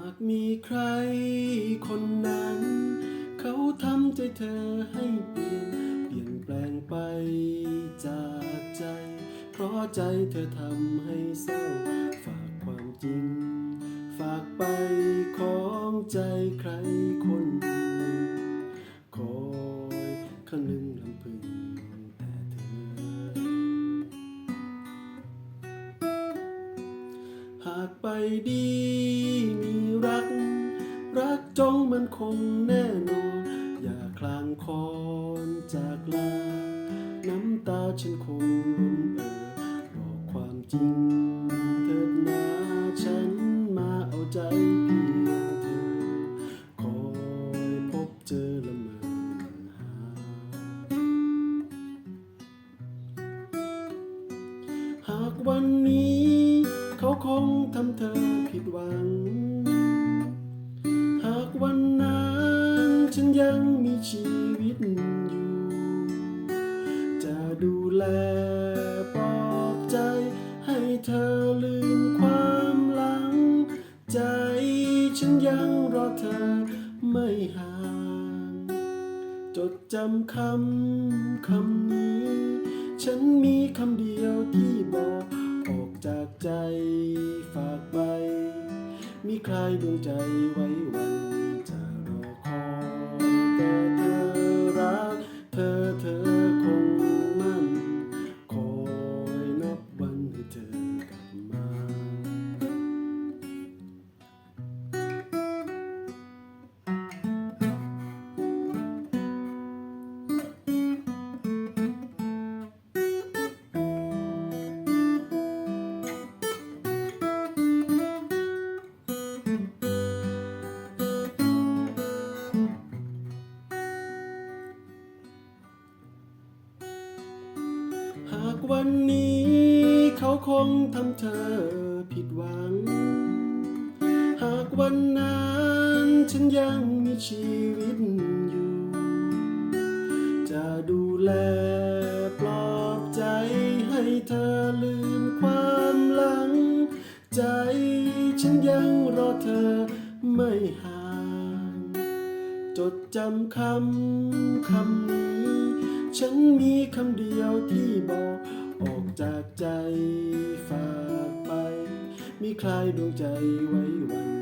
ากมีใครคนนั้น เขาทำใจเธอให้เปลี่ยน เปลี่ยนแปลงไปจากใจ เพราะใจเธอทำให้เศร้า ฝากความจริง ฝากไปของใจใครคนหนึ่งคอยคนึงลำพึงแต่เธอ หากไปดี กจงมันคงแน่นอน อย่าคลางคอนจากลา น้ำตาฉันคงล้นเอ่อบอกความจริงเถิดนาฉันมาเอาใจเพียงเธอ คอยพบเจอละเมอหาหากวันนี้ เขาคงทำเธอผิดหวัง ดูแลปลอบใจ ให้เธอลืมความหลัง ใจฉันยังรอเธอไม่ห่าง จดจำคำคำนี้ ฉันมีคำเดียวที่บอกออกจากใจฝากไป มีใครดวงใจไว้วันจะ วันนี้เขาคงทำเธอผิดหวัง หากวันนั้นฉันยังมีชีวิตอยู่ จะดูแลปลอบใจให้เธอลืมความหลัง ใจฉันยังรอเธอไม่ห่าง จดจำคำคำนี้ ฉันมีคำเดียวที่บอกออกจากใจฝากไป มีใครดวงใจไว้หวน